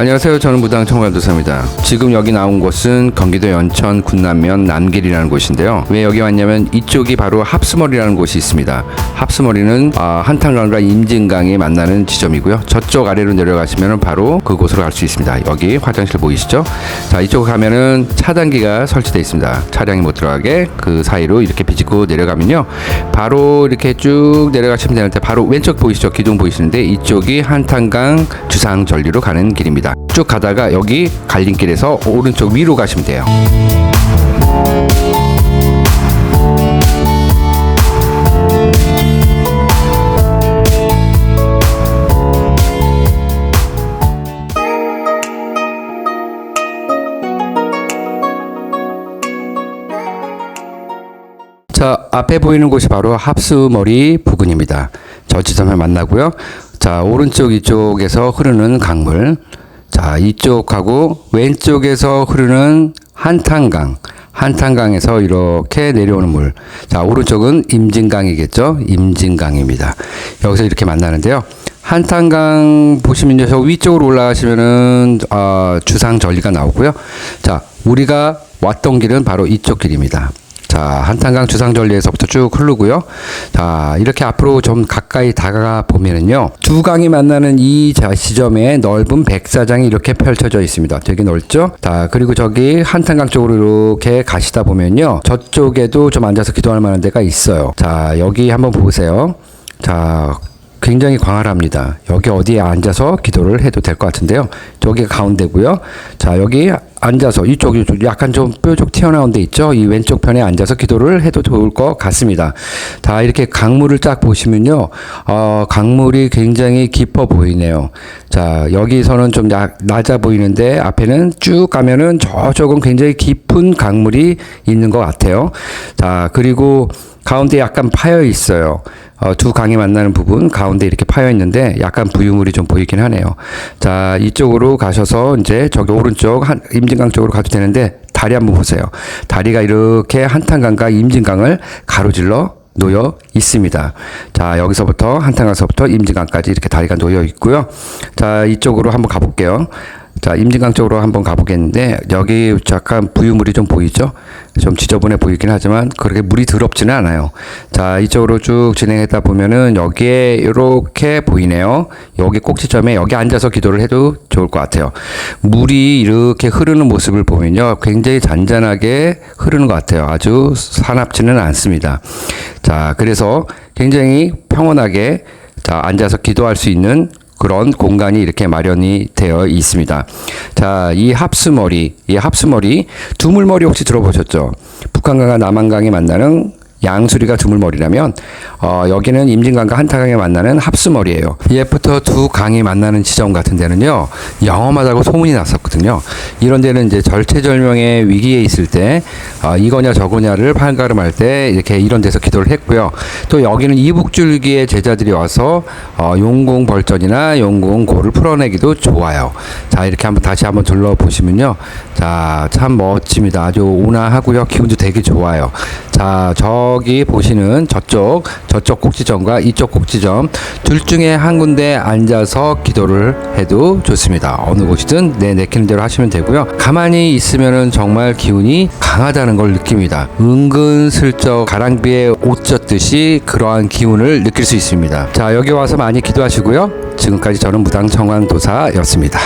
안녕하세요. 저는 무당 청관도사입니다. 지금 여기 나온 곳은 경기도 연천 군남면 남길이라는 곳인데요. 왜 여기 왔냐면 이쪽이 바로 합수머리라는 곳이 있습니다. 합수머리는 아, 한탄강과 임진강이 만나는 지점이고요. 저쪽 아래로 내려가시면 바로 그곳으로 갈 수 있습니다. 여기 화장실 보이시죠? 자, 이쪽 가면은 차단기가 설치되어 있습니다. 차량이 못 들어가게 그 사이로 이렇게 비집고 내려가면요. 바로 이렇게 쭉 내려가시면 되는데 바로 왼쪽 보이시죠? 기둥 보이시는데 이쪽이 한탄강 주상절리로 가는 길입니다. 쭉 가다가 여기 갈림길에서 오른쪽 위로 가시면 돼요. 자, 앞에 보이는 곳이 바로 합수머리 부근입니다. 저 지점을 만나고요. 자, 오른쪽 이쪽에서 흐르는 강물. 자, 이쪽하고 왼쪽에서 흐르는 한탄강. 한탄강에서 이렇게 내려오는 물. 자, 오른쪽은 임진강이겠죠? 임진강입니다. 여기서 이렇게 만나는데요. 한탄강 보시면요. 저 위쪽으로 올라가시면은, 어, 주상절리가 나오고요. 자, 우리가 왔던 길은 바로 이쪽 길입니다. 자, 한탄강 주상절리에서부터 쭉 흐르고요. 자, 이렇게 앞으로 좀 가까이 다가가 보면은요. 두 강이 만나는 이 자- 지점에 넓은 백사장이 이렇게 펼쳐져 있습니다. 되게 넓죠? 자, 그리고 저기 한탄강 쪽으로 이렇게 가시다 보면요. 저쪽에도 좀 앉아서 기도할 만한 데가 있어요. 자, 여기 한번 보세요. 자, 굉장히 광활합니다. 여기 어디에 앉아서 기도를 해도 될 것 같은데요. 저기가 가운데고요. 자, 여기 앉아서 이쪽이 좀 약간 좀 뾰족 튀어나온 데 있죠. 이 왼쪽 편에 앉아서 기도를 해도 좋을 것 같습니다. 다 이렇게 강물을 쫙 보시면요. 어, 강물이 굉장히 깊어 보이네요. 자, 여기서는 좀 야- 낮아 보이는데 앞에는 쭉 가면은 저쪽은 굉장히 깊은 강물이 있는 것 같아요. 자, 그리고 가운데 약간 파여 있어요. 어, 두 강이 만나는 부분 가운데 이렇게 파여 있는데 약간 부유물이 좀 보이긴 하네요. 자, 이쪽으로 가셔서 이제 저기 오른쪽 한, 임진강 쪽으로 가도 되는데 다리 한번 보세요. 다리가 이렇게 한탄강과 임진강을 가로질러 놓여 있습니다. 자, 여기서부터 한탄강서부터 임진강까지 이렇게 다리가 놓여 있고요. 자, 이쪽으로 한번 가볼게요. 자, 임진강 쪽으로 한번 가보겠는데, 여기 약간 부유물이 좀 보이죠? 좀 지저분해 보이긴 하지만, 그렇게 물이 더럽지는 않아요. 자, 이쪽으로 쭉 진행했다 보면은, 여기에 이렇게 보이네요. 여기 꼭지점에 여기 앉아서 기도를 해도 좋을 것 같아요. 물이 이렇게 흐르는 모습을 보면요. 굉장히 잔잔하게 흐르는 것 같아요. 아주 사납지는 않습니다. 자, 그래서 굉장히 평온하게 자, 앉아서 기도할 수 있는 그런 공간이 이렇게 마련이 되어 있습니다. 자, 이 합수머리, 이 합수머리, 두물머리 혹시 들어보셨죠? 북한강과 남한강이 만나는 양수리가 두물머리라면 어, 여기는 임진강과 한타강이 만나는 합수머리예요. 옛부터 두 강이 만나는 지점 같은 데는요 영험하다고 소문이 났었거든요. 이런 데는 이제 절체절명의 위기에 있을 때 어, 이거냐 저거냐를 판가름할 때 이렇게 이런 데서 기도를 했고요. 또 여기는 이북줄기의 제자들이 와서 어, 용궁 벌전이나 용궁 고를 풀어내기도 좋아요. 자 이렇게 한번 다시 한번 둘러보시면요. 자참 멋집니다. 아주 온화하고요. 기분도 되게 좋아요. 자 저기 보시는 저쪽 저쪽 꼭지점과 이쪽 꼭지점 둘 중에 한 군데 앉아서 기도를 해도 좋습니다. 어느 곳이든 내 내키는 대로 하시면 되고요. 가만히 있으면은 정말 기운이 강하다는 걸 느낍니다. 은근슬쩍 가랑비에 옷 젖듯이 그러한 기운을 느낄 수 있습니다. 자 여기 와서 많이 기도하시고요. 지금까지 저는 무당 청왕도사였습니다.